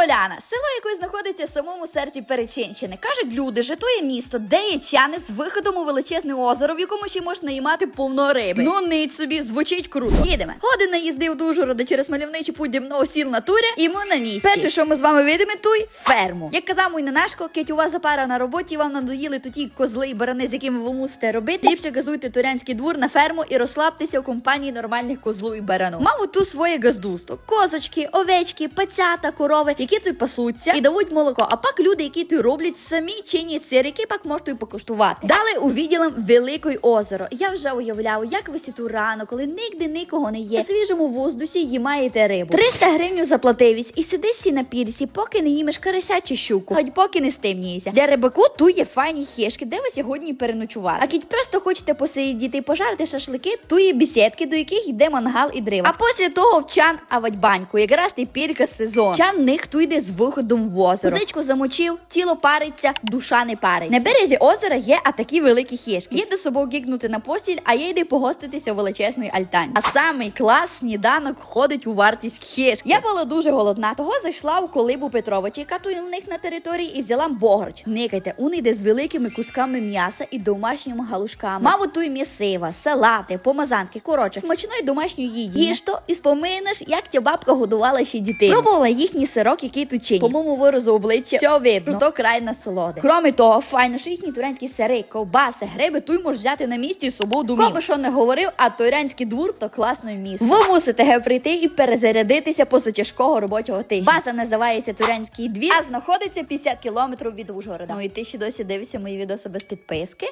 Поляна, село, яке знаходиться в самому серці Перечинщини. Кажуть люди, що то є місто, де є чани з виходом у величезне озеро, в якому ще можна наймати повно риби. Ну нить собі, звучить круто. Їдемо. Година їзди до Ужгорода через мальовничий путь дімного сіл на турі, і ми на місці. Перше, що ми з вами видимо, туй ферму. Як казав мій ненашко, кеть у вас запара на роботі, вам надоїли тоді козли і барани, з якими ви мусите робити. Ліпше газуйте турянський двор на ферму і розслабтеся в компанії нормальних козлу і барану. Мав оту своє газдусто. Козочки, овечки, пацята, корови, які пасуться і дають молоко. А пак люди, які тут роблять самі чинять сир, який пак можете й покуштувати. Далі увіділам великої озеро. Я вже уявляю, як ви сіту рано, коли нігде нікого не є. На свіжому воздусі її маєте рибу. 300 гривень заплативість і сиди сі на пірсі, поки не їмеш карася чи щуку, хоч поки не стемнієся. Для рибаку тут є файні хешки, де ви сьогодні переночувати. А кіть просто хочете посидіти і пожарити шашлики, тут є бесідки, до яких йде мангал і дрова. А після того в чан авать баньку, якраз тепірка сезон. Чан них ту йде з виходом в озеро. Музичку замочив, тіло париться, душа не париться. На березі озера є атакі великі хешки. Є до собою гікнути на постіль, а є йде погоститися в величезної альтані. А самий клас сніданок входить у вартість хешки. Я була дуже голодна, того зайшла у колибу Петровича, яка тут у них на території, і взяла бограч. Никайте, он йде з великими кусками м'яса і домашніми галушками. Мав оту м'ясива, салати, помазанки. Коротше, смачної домашньої їді. Їж то і споминеш, як ця бабка годувала ще дітей. Пробувала їхній сирок, який тут чині. По моєму виразу обличчя все видно. То край насолоди. Кроме того, файно, що їхні турянські сири, ковбаси, гриби, туй можеш взяти на місці з собою домів. Би що не говорив, а турянський двор то класне місце. Ви мусите ге прийти і перезарядитися після тяжкого робочого тижня. База називається Турянський двір, а знаходиться 50 кілометрів від Ужгорода. Ну і ти ще досі дивишся мої відоси без підписки?